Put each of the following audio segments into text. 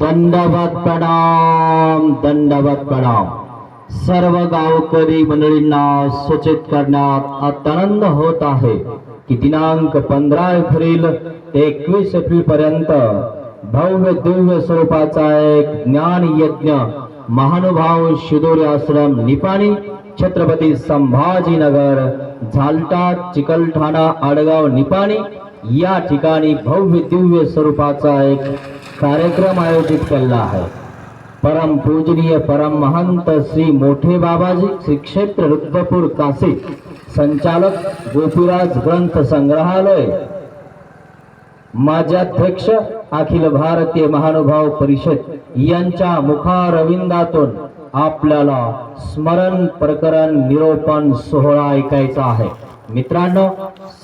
दंडवत प्रणाम दंडवत प्रणाम. सर्व गावकरी मंडळींना सूचित करण्यात अत्यानंद होत आहे की दिनांक पंधरा एप्रिल एकवीस एप्रिल पर्यंत भव्य दिव्य स्वरूपाचा एक ज्ञान यज्ञ महानुभाव शिदोरी आश्रम निपाणी छत्रपती संभाजीनगर झालटा चिकलठाणा आडगाव निपाणी या ठिकाणी भव्य दिव्य स्वरूपाचा एक कार्यक्रम आयोजित केला आहे. परम पूजनीय परम महंत श्री मोठे बाबाजी श्री क्षेत्र रुद्रपूर काशी संचालक गोपीराज ग्रंथ संग्रहालय. माझ्याध्यक्ष अखिल भारतीय महानुभाव परिषद यांच्या मुखारविंदातून आपल्याला स्मरण प्रकरण निरोपण सोहळा ऐकायचा आहे. मित्रांनो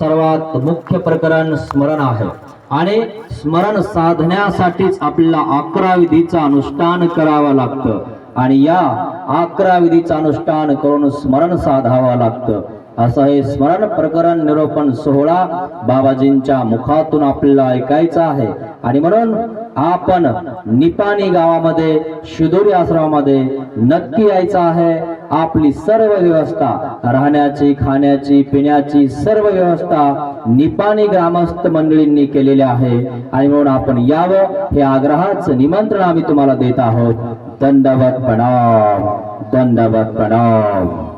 सर्वात मुख्य प्रकरण स्मरण आहे. आणि स्मरण साधण्यासाठीच आपल्याला अकरा विधीचं अनुष्ठान करावं लागतं. आणि या अकरा विधीचं अनुष्ठान करून स्मरण साधावं लागतं. असं हे स्मरण प्रकरण निरोपण सोहळा बाबाजींच्या मुखातून आपल्याला ऐकायचा आहे. आणि म्हणून आपण निपाणी गावामध्ये शिदोरी आश्रमामध्ये नक्की यायचं आहे. आपली सर्व व्यवस्था राहण्याची खाण्याची पिण्याची सर्व व्यवस्था निपाणी ग्रामस्थ मंडळींनी केलेली आहे. आणि म्हणून आपण यावं हे आग्रहाचं निमंत्रण आम्ही तुम्हाला देत आहोत. दंडवत प्रणाम दंडवत प्रणाम